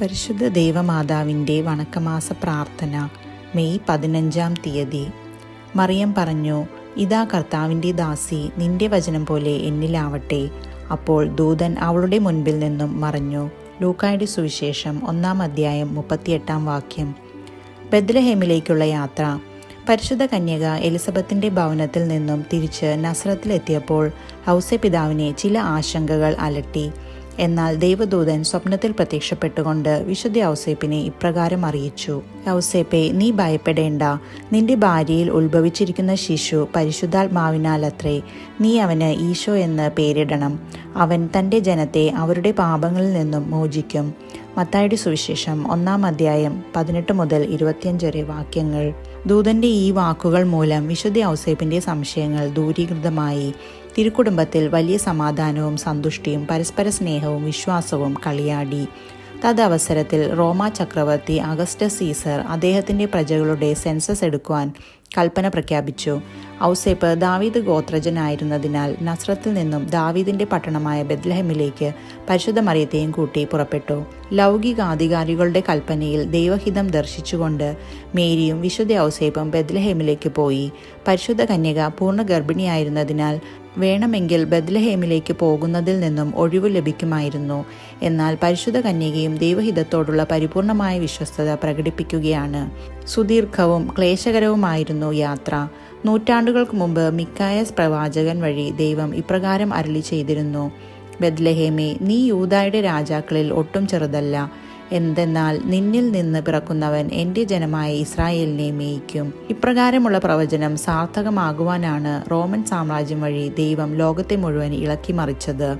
പരിശുദ്ധ ദൈവമാതാവിന്റെ വണക്കമാസ പ്രാർത്ഥന മെയ് പതിനഞ്ചാം തീയതി. മറിയം പറഞ്ഞു ഇതാ കർത്താവിന്റെ ദാസി നിന്റെ വചനം പോലെ എന്നിലാവട്ടെ. അപ്പോൾ ദൂതൻ അവളുടെ മുൻപിൽ നിന്നും മറഞ്ഞു. ലൂക്കായുടെ സുവിശേഷം ഒന്നാം അധ്യായം മുപ്പത്തിയെട്ടാം വാക്യം. ബദ്ലഹേമിലേക്കുള്ള യാത്ര. പരിശുദ്ധ കന്യക എലിസബത്തിന്റെ ഭവനത്തിൽ നിന്നും തിരിച്ച് നസ്രത്തിലെത്തിയപ്പോൾ ഹൗസെ പിതാവിനെ ചില ആശങ്കകൾ അലട്ടി. എന്നാൽ ദൈവദൂതൻ സ്വപ്നത്തിൽ പ്രത്യക്ഷപ്പെട്ടുകൊണ്ട് വിശുദ്ധ ഔസേപ്പിനെ ഇപ്രകാരം അറിയിച്ചു. ഔസേപ്പെ നീ ഭയപ്പെടേണ്ട. നിന്റെ ഭാര്യയിൽ ഉത്ഭവിച്ചിരിക്കുന്ന ശിശു പരിശുദ്ധാത്മാവിനാലത്രേ നീ അവന് ഈശോ എന്ന് പേരിടണം. അവൻ തന്റെ ജനത്തെ അവരുടെ പാപങ്ങളിൽ നിന്നും മോചിക്കും. മത്തായുടെ സുവിശേഷം ഒന്നാം അധ്യായം പതിനെട്ട് മുതൽ ഇരുപത്തിയഞ്ച് വരെ വാക്യങ്ങൾ. ദൂതന്റെ ഈ വാക്കുകൾ മൂലം വിശുദ്ധ ഔസേപ്പിന്റെ സംശയങ്ങൾ ദൂരീകൃതമായി. തിരുക്കുടുംബത്തിൽ വലിയ സമാധാനവും സന്തുഷ്ടിയും പരസ്പര സ്നേഹവും വിശ്വാസവും കളിയാടി. തദവസരത്തിൽ റോമ ചക്രവർത്തി അഗസ്റ്റസ് സീസർ അദ്ദേഹത്തിന്റെ പ്രജകളുടെ സെൻസസ് എടുക്കുവാൻ കൽപ്പന പ്രഖ്യാപിച്ചു. ഔസേപ്പ് ദാവീദ് ഗോത്രജനായിരുന്നതിനാൽ നസ്രത്തിൽ നിന്നും ദാവീദിന്റെ പട്ടണമായ ബെദ്ലഹമിലേക്ക് പരിശുദ്ധ മറിയത്തെയും കൂട്ടി പുറപ്പെട്ടു. ലൗകികാധികാരികളുടെ കൽപ്പനയിൽ ദൈവഹിതം ദർശിച്ചുകൊണ്ട് മേരിയും വിശുദ്ധ ഔസേപ്പും ബെദ്ലഹേമിലേക്ക് പോയി. പരിശുദ്ധ കന്യക പൂർണ ഗർഭിണിയായിരുന്നതിനാൽ വേണമെങ്കിൽ ബദ്ലഹേമിലേക്ക് പോകുന്നതിൽ നിന്നും ഒഴിവ് ലഭിക്കുമായിരുന്നു. എന്നാൽ പരിശുദ്ധ കന്യകയും ദൈവഹിതത്തോടുള്ള പരിപൂർണമായ വിശ്വസ്തത പ്രകടിപ്പിക്കുകയാണ്. സുദീർഘവും ക്ലേശകരവുമായിരുന്നു യാത്ര. നൂറ്റാണ്ടുകൾക്ക് മുമ്പ് മിക്കായസ് പ്രവാചകൻ വഴി ദൈവം ഇപ്രകാരം അരളി ചെയ്തിരുന്നു. ബദ്ലഹേമേ നീ യൂതായുടെ രാജാക്കളിൽ ഒട്ടും ചെറുതല്ല. എന്തെന്നാൽ നിന്നിൽ നിന്ന് പിറക്കുന്നവൻ എന്റെ ജനമായ ഇസ്രായേലിനെ മേയിക്കും. ഇപ്രകാരമുള്ള പ്രവചനം സാർത്ഥകമാകുവാനാണ് റോമൻ സാമ്രാജ്യം വഴി ദൈവം ലോകത്തെ മുഴുവൻ ഇളക്കി മറിച്ചത്.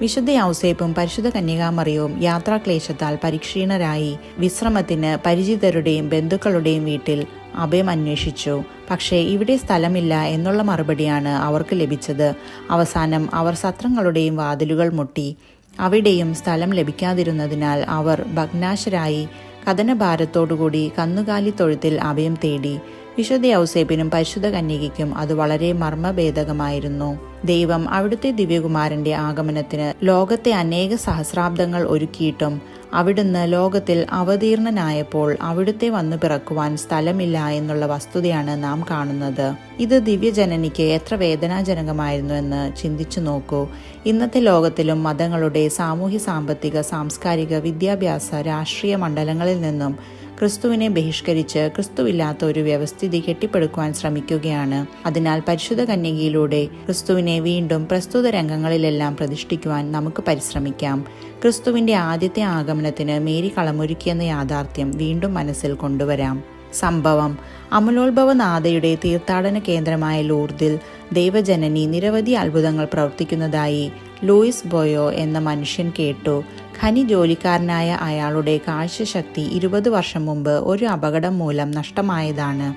വിശുദ്ധ ഔസേപ്പും പരിശുദ്ധ കന്യകാമറിയവും യാത്രാക്ലേശത്താൽ പരിക്ഷീണരായി വിശ്രമത്തിന് പരിചിതരുടെയും ബന്ധുക്കളുടെയും വീട്ടിൽ അഭയം അന്വേഷിച്ചു. പക്ഷേ ഇവിടെ സ്ഥലമില്ല എന്നുള്ള മറുപടിയാണ് അവർക്ക് ലഭിച്ചത്. അവസാനം അവർ സത്രങ്ങളുടെയും വാതിലുകൾ മുട്ടി. അവിടെയും സ്ഥലം ലഭിക്കാതിരുന്നതിനാൽ അവർ ഭഗ്നാശരായി കഥനഭാരത്തോടുകൂടി കന്നുകാലി തൊഴുത്തിൽ അഭയം തേടി വിശുദ്ധ ഔസേപ്പിനും പരിശുദ്ധ കന്യകയ്ക്കും അത് വളരെ മർമ്മഭേദകമായിരുന്നു. ദൈവം അവിടുത്തെ ദിവ്യകുമാരന്റെ ആഗമനത്തിന് ലോകത്തെ അനേക സഹസ്രാബ്ദങ്ങൾ ഒരുക്കിയിട്ടും അവിടുന്ന് ലോകത്തിൽ അവതീർണനായപ്പോൾ അവിടുത്തെ വന്നു പിറക്കുവാൻ സ്ഥലമില്ല എന്നുള്ള വസ്തുതയാണ് നാം കാണുന്നത്. ഇത് ദിവ്യജനനിക്ക് എത്ര വേദനാജനകമായിരുന്നു എന്ന് ചിന്തിച്ചു നോക്കൂ. ഇന്നത്തെ ലോകത്തിലും മതങ്ങളുടെ സാമൂഹ്യ സാമ്പത്തിക സാംസ്കാരിക വിദ്യാഭ്യാസ രാഷ്ട്രീയ മണ്ഡലങ്ങളിൽ നിന്നും ക്രിസ്തുവിനെ ബഹിഷ്കരിച്ച് ക്രിസ്തുവില്ലാത്ത ഒരു വ്യവസ്ഥിതി കെട്ടിപ്പടുക്കുവാൻ ശ്രമിക്കുകയാണ്. അതിനാൽ പരിശുദ്ധ കന്യകയിലൂടെ ക്രിസ്തുവിനെ വീണ്ടും പ്രസ്തുത രംഗങ്ങളിലെല്ലാം പ്രതിഷ്ഠിക്കുവാൻ നമുക്ക് പരിശ്രമിക്കാം. ക്രിസ്തുവിന്റെ ആദ്യത്തെ ആഗമനത്തിന് മേരി കളമൊരുക്കിയെന്ന യാഥാർത്ഥ്യം വീണ്ടും മനസ്സിൽ കൊണ്ടുവരാം. സംഭവം അമലോത്ഭവനാഥയുടെ തീർത്ഥാടന കേന്ദ്രമായ ലൂർദിൽ ദൈവജനനി നിരവധി അത്ഭുതങ്ങൾ പ്രവർത്തിക്കുന്നതായി ലൂയിസ് ബോയോ എന്ന മനുഷ്യൻ കേട്ടു. ഖനി ജോലിക്കാരനായ അയാളുടെ കാഴ്ചശക്തി ഇരുപത് വർഷം മുമ്പ് ഒരു അപകടം മൂലം നഷ്ടമായതാണ്.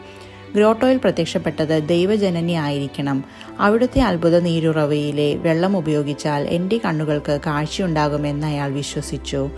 ഗ്രോട്ടോയിൽ പ്രത്യക്ഷപ്പെട്ടത് ദൈവജനനി ആയിരിക്കണം. അവിടുത്തെ അത്ഭുത നീരുറവയിലെ വെള്ളം ഉപയോഗിച്ചാൽ എന്റെ കണ്ണുകൾക്ക് കാഴ്ചയുണ്ടാകുമെന്ന് അയാൾ വിശ്വസിച്ചു.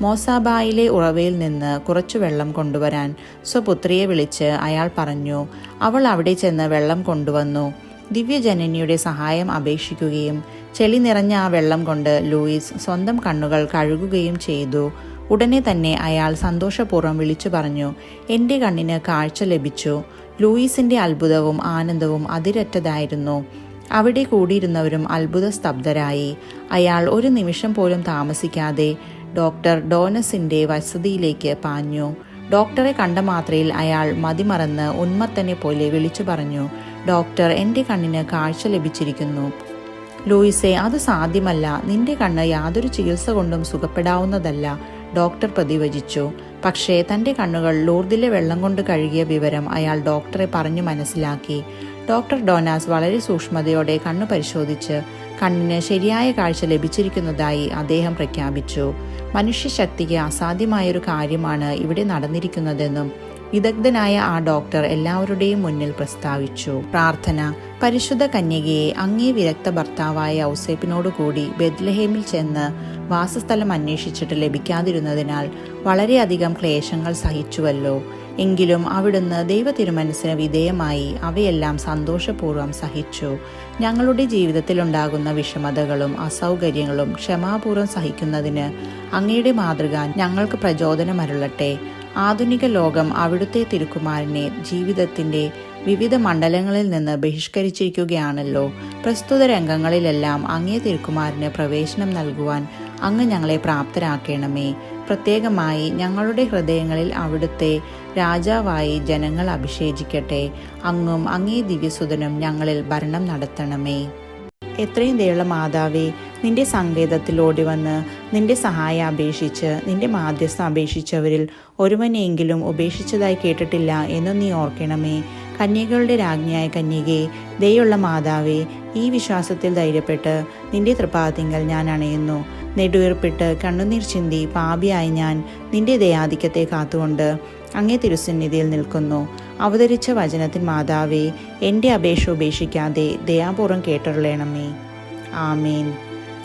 മോസാബായിലെ ഉറവയിൽ നിന്ന് കുറച്ചു വെള്ളം കൊണ്ടുവരാൻ സ്വപുത്രിയെ വിളിച്ച് അയാൾ പറഞ്ഞു അവൾ അവിടെ ചെന്ന് വെള്ളം കൊണ്ടുവന്നു. ദിവ്യജനനിയുടെ സഹായം അപേക്ഷിക്കുകയും ചെളി നിറഞ്ഞ ആ വെള്ളം കൊണ്ട് ലൂയിസ് സ്വന്തം കണ്ണുകൾ കഴുകുകയും ചെയ്തു. ഉടനെ തന്നെ അയാൾ സന്തോഷപൂർവം വിളിച്ചു പറഞ്ഞു എന്റെ കണ്ണിന് കാഴ്ച ലഭിച്ചു. ലൂയിസിന്റെ അത്ഭുതവും ആനന്ദവും അതിരറ്റതായിരുന്നു. അവിടെ കൂടിയിരുന്നവരും അത്ഭുത സ്തബ്ധരായി. അയാൾ ഒരു നിമിഷം പോലും താമസിക്കാതെ ഡോക്ടർ ഡോനസിന്റെ വസതിയിലേക്ക് പാഞ്ഞു. ഡോക്ടറെ കണ്ട മാത്രയിൽ അയാൾ മതിമറന്ന് ഉന്മത്തനെ പോലെ വിളിച്ചു പറഞ്ഞു ഡോക്ടർ എന്റെ കണ്ണിന് കാഴ്ച ലഭിച്ചിരിക്കുന്നു. ലൂയിസെ അത് സാധ്യമല്ല. നിന്റെ കണ്ണ് യാതൊരു ചികിത്സ കൊണ്ടും സുഖപ്പെടാവുന്നതല്ല ഡോക്ടർ പ്രതിവചിച്ചു. പക്ഷേ തന്റെ കണ്ണുകൾ ലൂർദിലെ വെള്ളം കൊണ്ട് കഴുകിയ വിവരം അയാൾ ഡോക്ടറെ പറഞ്ഞു മനസ്സിലാക്കി. ഡോക്ടർ ഡോനാസ് വളരെ സൂക്ഷ്മതയോടെ കണ്ണ് പരിശോധിച്ച് കണ്ണിന് ശരിയായ കാഴ്ച ലഭിച്ചിരിക്കുന്നതായി അദ്ദേഹം പ്രഖ്യാപിച്ചു. മനുഷ്യശക്തിക്ക് അസാധ്യമായൊരു കാര്യമാണ് ഇവിടെ നടന്നിരിക്കുന്നതെന്നും വിദഗ്ധനായ ആ ഡോക്ടർ എല്ലാവരുടെയും മുന്നിൽ പ്രസ്താവിച്ചു. പ്രാർത്ഥന. പരിശുദ്ധ കന്യകയെ അങ്ങേ വിരക്ത ഭർത്താവായ ഔസേപ്പിനോടുകൂടി ബെദ്ലഹേമിൽ ചെന്ന് വാസസ്ഥലം അന്വേഷിച്ചിട്ട് ലഭിക്കാതിരുന്നതിനാൽ വളരെയധികം ക്ലേശങ്ങൾ സഹിച്ചുവല്ലോ. എങ്കിലും അവിടുന്ന് ദൈവ തിരുമനസ്സിന് വിധേയമായി അവയെല്ലാം സന്തോഷപൂർവം സഹിച്ചു. ഞങ്ങളുടെ ജീവിതത്തിലുണ്ടാകുന്ന വിഷമതകളും അസൗകര്യങ്ങളും ക്ഷമാപൂർവം സഹിക്കുന്നതിന് അങ്ങയുടെ മാതൃക ഞങ്ങൾക്ക് പ്രചോദനമരുളട്ടെ. ആധുനിക ലോകം അവിടുത്തെ തിരുക്കുമാരനെ ജീവിതത്തിന്റെ വിവിധ മണ്ഡലങ്ങളിൽ നിന്ന് ബഹിഷ്കരിച്ചിരിക്കുകയാണല്ലോ. പ്രസ്തുത രംഗങ്ങളിലെല്ലാം അങ്ങേ തിരുക്കുമാരന് പ്രവേശനം നൽകുവാൻ അങ്ങ് ഞങ്ങളെ പ്രാപ്തരാക്കണമേ. പ്രത്യേകമായി ഞങ്ങളുടെ ഹൃദയങ്ങളിൽ അവിടുത്തെ രാജാവായി ജനങ്ങൾ അഭിഷേചിക്കട്ടെ. അങ്ങും അങ്ങേ ദിവ്യസുതനും ഞങ്ങളിൽ ഭരണം നടത്തണമേ. എത്രയും ദയുള്ള മാതാവേ നിന്റെ സങ്കേതത്തിൽ ഓടി വന്ന് നിന്റെ സഹായം അപേക്ഷിച്ച് നിന്റെ മാധ്യസ്ഥ അപേക്ഷിച്ചവരിൽ ഒരുവനെയെങ്കിലും ഉപേക്ഷിച്ചതായി കേട്ടിട്ടില്ല എന്ന് നീ ഓർക്കണമേ. കന്യകളുടെ രാജ്ഞിയായ കന്യകെ ദയുള്ള മാതാവേ ഈ വിശ്വാസത്തിൽ ധൈര്യപ്പെട്ട് നിന്റെ തൃപ്പാതിങ്കൽ ഞാൻ അണയുന്നു. നെടുവീർപ്പിട്ട് കണ്ണുനീർ ചിന്തി പാപിയായി ഞാൻ നിന്റെ ദയാധിക്യത്തെ കാത്തുകൊണ്ട് അങ്ങേ തിരുസന്നിധിയിൽ നിൽക്കുന്നു. അവതരിച്ച വചനത്തിൻ മാതാവേ എന്റെ അപേക്ഷ ഉപേക്ഷിക്കാതെ ദയാപൂർവം കേട്ടറിയണമേ ആമേൻ.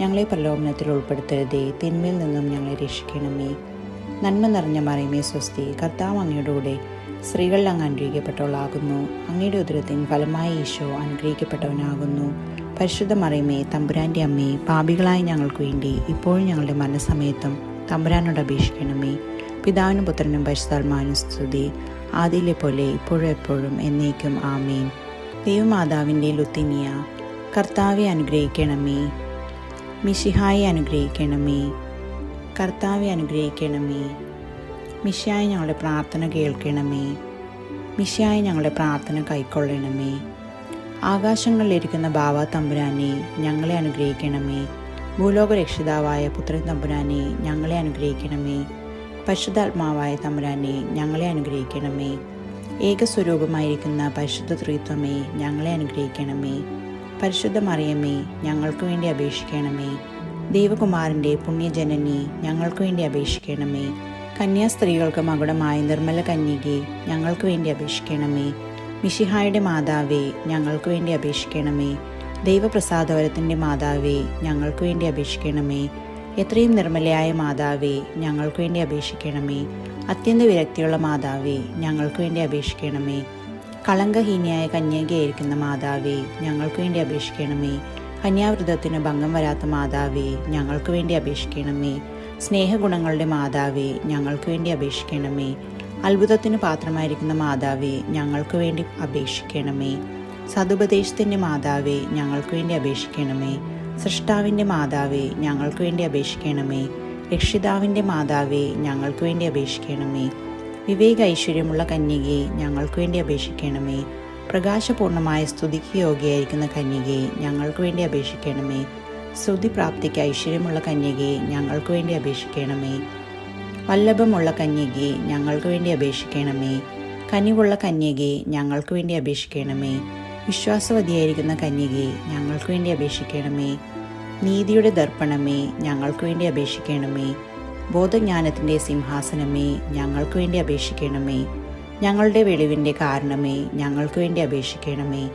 ഞങ്ങളെ പ്രലോഭനത്തിൽ ഉൾപ്പെടുത്തരുതേ. തിന്മയിൽ നിന്നും ഞങ്ങളെ രക്ഷിക്കണമേ. നന്മ നിറഞ്ഞ മറിയമേ സ്വസ്തി. കർത്താവ് അങ്ങയുടെ കൂടെ സ്ത്രീകളിൽ അങ്ങ് അനുഗ്രഹിക്കപ്പെട്ടവളാകുന്നു. അങ്ങയുടെ ഉദരത്തിൻ ഫലമായ ഈശോ അനുഗ്രഹിക്കപ്പെട്ടവനാകുന്നു. പരിശുദ്ധ മറിയമേ തമ്പുരാന്റെ അമ്മേ പാപികളായ ഞങ്ങൾക്ക് വേണ്ടി ഇപ്പോഴും ഞങ്ങളുടെ മരണസമയത്തും തമ്പുരാനോട് അപേക്ഷിക്കണമേ. പിതാവിനും പുത്രനും പരിശുദ്ധാൽമാനും സ്തുതി. ആദിയിലെ പോലെ ഇപ്പോഴും എപ്പോഴും എന്നേക്കും ആമേൻ. ദൈവമാതാവിന്റെ ലുത്തിനിയ കർത്താവെ അനുഗ്രഹിക്കണമേ. മിഷിഹായെ അനുഗ്രഹിക്കണമേ. കർത്താവെ അനുഗ്രഹിക്കണമേ. മിഷായി ഞങ്ങളുടെ പ്രാർത്ഥന കേൾക്കണമേ. മിഷായി ഞങ്ങളുടെ പ്രാർത്ഥന കൈക്കൊള്ളണമേ. ആകാശങ്ങളിലിരിക്കുന്ന ബാബ തമ്പുരാനെ ഞങ്ങളെ അനുഗ്രഹിക്കണമേ. ഭൂലോക രക്ഷിതാവായ പുത്രൻ തമ്പുരാനെ ഞങ്ങളെ അനുഗ്രഹിക്കണമേ. പരിശുദ്ധാത്മാവായ തമ്പുരാനെ ഞങ്ങളെ അനുഗ്രഹിക്കണമേ. ഏകസ്വരൂപമായിരിക്കുന്ന പരിശുദ്ധ ത്രിത്വമേ ഞങ്ങളെ അനുഗ്രഹിക്കണമേ. പരിശുദ്ധ മറിയമ്മേ ഞങ്ങൾക്ക് വേണ്ടി അപേക്ഷിക്കണമേ. ദൈവകുമാരന്റെ പുണ്യജനനി ഞങ്ങൾക്ക് വേണ്ടി അപേക്ഷിക്കണമേ. കന്യാസ്ത്രീകൾക്ക് മകുടമായ നിർമ്മല കന്യകെ ഞങ്ങൾക്ക് വേണ്ടി അപേക്ഷിക്കണമേ. മിഷിഹായുടെ മാതാവേ ഞങ്ങൾക്ക് വേണ്ടി അപേക്ഷിക്കണമേ. ദൈവപ്രസാദവരത്തിന്റെ മാതാവേ ഞങ്ങൾക്ക് വേണ്ടി അപേക്ഷിക്കണമേ. എത്രയും നിർമ്മലയായ മാതാവേ ഞങ്ങൾക്ക് വേണ്ടി അപേക്ഷിക്കണമേ. അത്യന്ത വിരക്തിയുള്ള മാതാവേ ഞങ്ങൾക്ക് വേണ്ടി അപേക്ഷിക്കണമേ. കളങ്കഹീനിയായ കന്യകയായിരിക്കുന്ന മാതാവേ ഞങ്ങൾക്ക് വേണ്ടി അപേക്ഷിക്കണമേ. കന്യാവ്രതത്തിന് ഭംഗം വരാത്ത മാതാവേ ഞങ്ങൾക്ക് വേണ്ടി അപേക്ഷിക്കണമേ. സ്നേഹഗുണങ്ങളുടെ മാതാവേ ഞങ്ങൾക്ക് വേണ്ടി അപേക്ഷിക്കണമേ. അത്ഭുതത്തിന് പാത്രമായിരിക്കുന്ന മാതാവേ ഞങ്ങൾക്ക് വേണ്ടി അപേക്ഷിക്കണമേ. സതുപദേശത്തിന്റെ മാതാവേ ഞങ്ങൾക്ക് വേണ്ടി അപേക്ഷിക്കണമേ. സൃഷ്ടാവിന്റെ മാതാവേ ഞങ്ങൾക്ക് വേണ്ടി അപേക്ഷിക്കണമേ. രക്ഷിതാവിന്റെ മാതാവേ ഞങ്ങൾക്ക് വേണ്ടി അപേക്ഷിക്കണമേ. വിവേക ഐശ്വര്യമുള്ള കന്യകയെ ഞങ്ങൾക്ക് വേണ്ടി അപേക്ഷിക്കണമേ. പ്രകാശപൂർണമായ സ്തുതിക്ക് യോഗ്യയായിരിക്കുന്ന കന്യകയെ ഞങ്ങൾക്ക് വേണ്ടി അപേക്ഷിക്കണമേ. സ്തുതി പ്രാപ്തിക്ക് ഐശ്വര്യമുള്ള കന്യകയെ ഞങ്ങൾക്ക് വേണ്ടി അപേക്ഷിക്കണമേ. വല്ലഭമുള്ള കന്യകയെ ഞങ്ങൾക്ക് വേണ്ടി അപേക്ഷിക്കണമേ. കനിവുള്ള കന്യകയെ ഞങ്ങൾക്ക് വേണ്ടി അപേക്ഷിക്കണമേ. വിശ്വാസവതിയായിരിക്കുന്ന കന്യകയെ ഞങ്ങൾക്ക് വേണ്ടി അപേക്ഷിക്കണമേ. നീതിയുടെ ദർപ്പണമേ ഞങ്ങൾക്ക് വേണ്ടി അപേക്ഷിക്കണമേ. ബോധജ്ഞാനത്തിന്റെ സിംഹാസനമേ ഞങ്ങൾക്ക് വേണ്ടി അപേക്ഷിക്കണമേ. ഞങ്ങളുടെ വെളിവിന്റെ കാരണമേ ഞങ്ങൾക്ക് വേണ്ടി അപേക്ഷിക്കണമേ.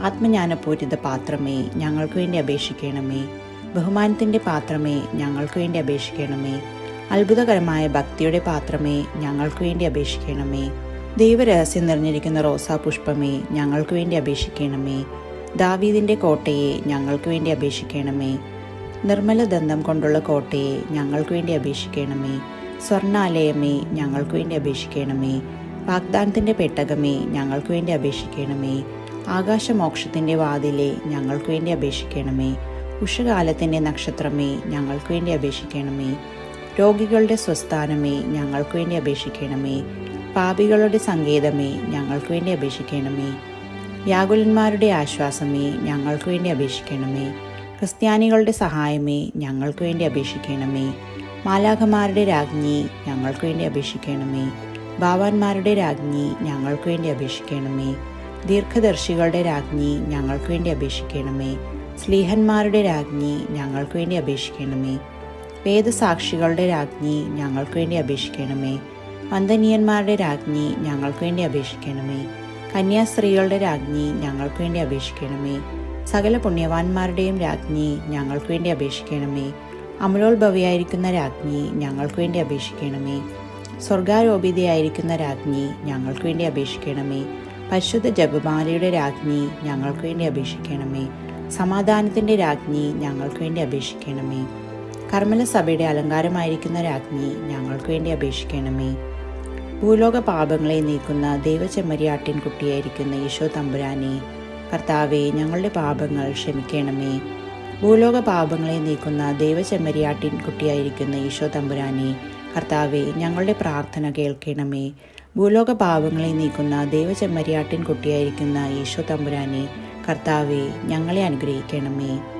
ആത്മജ്ഞാനപൂരിത പാത്രമേ ഞങ്ങൾക്ക് വേണ്ടി അപേക്ഷിക്കണമേ. ബഹുമാനത്തിന്റെ പാത്രമേ ഞങ്ങൾക്ക് വേണ്ടി അപേക്ഷിക്കണമേ. അത്ഭുതകരമായ ഭക്തിയുടെ പാത്രമേ ഞങ്ങൾക്ക് വേണ്ടി അപേക്ഷിക്കണമേ. ദൈവരഹസ്യം നിറഞ്ഞിരിക്കുന്ന റോസാ പുഷ്പമേ ഞങ്ങൾക്ക് വേണ്ടി അപേക്ഷിക്കണമേ. ദാവീദിന്റെ കോട്ടയെ ഞങ്ങൾക്ക് വേണ്ടി അപേക്ഷിക്കണമേ. നിർമ്മല ദന്തം കൊണ്ടുള്ള കോട്ടയെ ഞങ്ങൾക്ക് വേണ്ടി അപേക്ഷിക്കണമേ. സ്വർണാലയമേ ഞങ്ങൾക്ക് വേണ്ടി അപേക്ഷിക്കണമേ. വാഗ്ദാനത്തിന്റെ പെട്ടകമേ ഞങ്ങൾക്ക് വേണ്ടി അപേക്ഷിക്കണമേ. ആകാശമോക്ഷത്തിന്റെ വാതിലെ ഞങ്ങൾക്ക് വേണ്ടി അപേക്ഷിക്കണമേ. ഉഷകാലത്തിന്റെ നക്ഷത്രമേ ഞങ്ങൾക്ക് വേണ്ടി അപേക്ഷിക്കണമേ. രോഗികളുടെ സ്വസ്ഥാനമേ ഞങ്ങൾക്ക് വേണ്ടി അപേക്ഷിക്കണമേ. പാപികളുടെ സങ്കേതമേ ഞങ്ങൾക്ക് വേണ്ടി അപേക്ഷിക്കണമേ. വ്യാകുലന്മാരുടെ ആശ്വാസമേ ഞങ്ങൾക്ക് വേണ്ടി അപേക്ഷിക്കണമേ. ക്രിസ്ത്യാനികളുടെ സഹായമേ ഞങ്ങൾക്ക് വേണ്ടി അപേക്ഷിക്കണമേ. മാലാഖമാരുടെ രാജ്ഞി ഞങ്ങൾക്ക് വേണ്ടി അപേക്ഷിക്കണമേ. ഭാവാന്മാരുടെ രാജ്ഞി ഞങ്ങൾക്ക് വേണ്ടി അപേക്ഷിക്കണമേ. ദീർഘദർശികളുടെ രാജ്ഞി ഞങ്ങൾക്ക് വേണ്ടി അപേക്ഷിക്കണമേ. സ്ലീഹന്മാരുടെ രാജ്ഞി ഞങ്ങൾക്ക് വേണ്ടി അപേക്ഷിക്കണമേ. വേദസാക്ഷികളുടെ രാജ്ഞി ഞങ്ങൾക്ക് വേണ്ടി അപേക്ഷിക്കണമേ. വന്ദനീയന്മാരുടെ രാജ്ഞി ഞങ്ങൾക്ക് വേണ്ടി അപേക്ഷിക്കണമേ. കന്യാസ്ത്രീകളുടെ രാജ്ഞി ഞങ്ങൾക്ക് വേണ്ടി അപേക്ഷിക്കണമേ. സകല പുണ്യവാന്മാരുടെയും രാജ്ഞി ഞങ്ങൾക്ക് വേണ്ടി അപേക്ഷിക്കണമേ. അമലോത്ഭവിയായിരിക്കുന്ന രാജ്ഞി ഞങ്ങൾക്ക് വേണ്ടി അപേക്ഷിക്കണമേ. സ്വർഗാരോപിതയായിരിക്കുന്ന രാജ്ഞി ഞങ്ങൾക്ക് വേണ്ടി അപേക്ഷിക്കണമേ. പരിശുദ്ധ ജപമാലയുടെ രാജ്ഞി ഞങ്ങൾക്ക് വേണ്ടി അപേക്ഷിക്കണമേ. സമാധാനത്തിന്റെ രാജ്ഞി ഞങ്ങൾക്ക് വേണ്ടി അപേക്ഷിക്കണമേ. കർമ്മല സഭയുടെ അലങ്കാരമായിരിക്കുന്ന രാജ്ഞി ഞങ്ങൾക്ക് വേണ്ടി അപേക്ഷിക്കണമേ. ഭൂലോക പാപങ്ങളെ നീക്കുന്ന ദൈവചെമ്മരിയാട്ടിൻ കുട്ടിയായിരിക്കുന്ന ഈശോ തമ്പുരാനെ കർത്താവെ ഞങ്ങളുടെ പാപങ്ങൾ ക്ഷമിക്കണമേ. ഭൂലോക പാപങ്ങളെ നീക്കുന്ന ദൈവചെമ്മരിയാട്ടിൻ കുട്ടിയായിരിക്കുന്ന ഈശോ തമ്പുരാനെ കർത്താവെ ഞങ്ങളുടെ പ്രാർത്ഥന കേൾക്കണമേ. ഭൂലോക പാപങ്ങളെ നീക്കുന്ന ദൈവചെമ്മരിയാട്ടിൻ കുട്ടിയായിരിക്കുന്ന ഈശോ തമ്പുരാനെ കർത്താവെ ഞങ്ങളെ അനുഗ്രഹിക്കണമേ.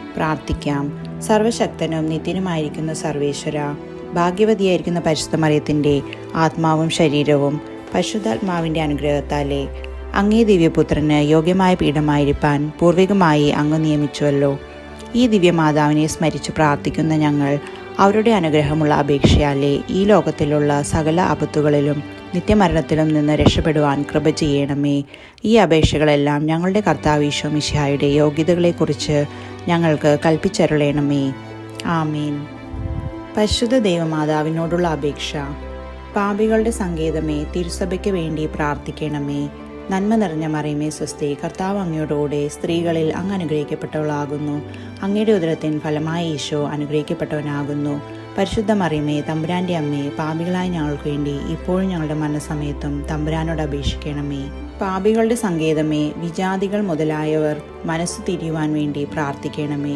പ്രാർത്ഥിക്കാം. സർവശക്തനും നിത്യനുമായിരിക്കുന്ന സർവേശ്വര ഭാഗ്യവതിയായിരിക്കുന്ന പരിശുദ്ധ മറിയത്തിന്റെ ആത്മാവും ശരീരവും പരിശുദ്ധാത്മാവിന്റെ അനുഗ്രഹത്താലെ അങ്ങേ ദിവ്യപുത്രന് യോഗ്യമായ പീഠമായിരിക്കാൻ പൂർവികമായി അങ്ങ് നിയമിച്ചുവല്ലോ. ഈ ദിവ്യമാതാവിനെ സ്മരിച്ച് പ്രാർത്ഥിക്കുന്ന ഞങ്ങൾ അവരുടെ അനുഗ്രഹമുള്ള അപേക്ഷയാലെ ഈ ലോകത്തിലുള്ള സകല ആപത്തുകളിലും നിത്യമരണത്തിലും നിന്ന് രക്ഷപ്പെടുവാൻ കൃപ ചെയ്യണമേ. ഈ അപേക്ഷകളെല്ലാം ഞങ്ങളുടെ കർത്താവ് ഈശോ മിശിഹായുടെ യോഗ്യതകളെക്കുറിച്ച് ഞങ്ങൾക്ക് കൽപ്പിച്ചരുളയണമേ ആമീൻ. പരിശുദ്ധ ദേവമാതാവിനോടുള്ള അപേക്ഷ. പാപികളുടെ സങ്കേതമേ തിരുസഭയ്ക്ക് വേണ്ടി പ്രാർത്ഥിക്കണമേ. നന്മ നിറഞ്ഞ മറിയമേ സ്വസ്തി കർത്താവ് അങ്ങയോടുകൂടെ സ്ത്രീകളിൽ അങ്ങ് അനുഗ്രഹിക്കപ്പെട്ടവളാകുന്നു. അങ്ങയുടെ ഉദരത്തിൻ ഫലമായി ഈശോ അനുഗ്രഹിക്കപ്പെട്ടവനാകുന്നു. പരിശുദ്ധ മറിയമേ തമ്പുരാന്റെ അമ്മേ പാപികളായ ഞങ്ങൾക്ക് വേണ്ടി ഇപ്പോഴും ഞങ്ങളുടെ മരണസമയത്തും തമ്പുരാനോട് അപേക്ഷിക്കണമേ. പാപികളുടെ സങ്കേതമേ വിജാതികൾ മുതലായവർ മനസ്സ് തിരിയുവാൻ വേണ്ടി പ്രാർത്ഥിക്കണമേ.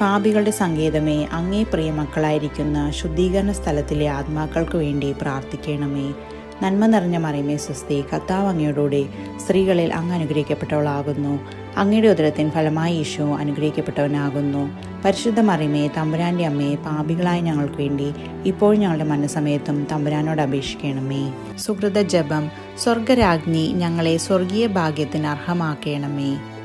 പാപികളുടെ സങ്കേതമേ അങ്ങേ പ്രിയ മക്കളായിരിക്കുന്ന ശുദ്ധീകരണ സ്ഥലത്തിലെ ആത്മാക്കൾക്ക് വേണ്ടി പ്രാർത്ഥിക്കണമേ. നന്മ നിറഞ്ഞ മറിയമേ സ്വസ്തി കർത്താവ് അങ്ങയോടുകൂടി സ്ത്രീകളിൽ അങ്ങ് അനുഗ്രഹിക്കപ്പെട്ടവളാകുന്നു. അങ്ങയുടെ ഉദരത്തിൻ ഫലമായി ഈശോ അനുഗ്രഹിക്കപ്പെട്ടവനാകുന്നു. പരിശുദ്ധ മറിയമേ തമ്പുരാന്റെ അമ്മയെ പാപികളായ ഞങ്ങൾക്ക് വേണ്ടി ഇപ്പോൾ ഞങ്ങളുടെ മനസ്സമയത്തും തമ്പുരാനോട് അപേക്ഷിക്കണമേ. സുഹൃത ജപം സ്വർഗരാജ്ഞി ഞങ്ങളെ സ്വർഗീയ ഭാഗ്യത്തിന് അർഹമാക്കണമേ.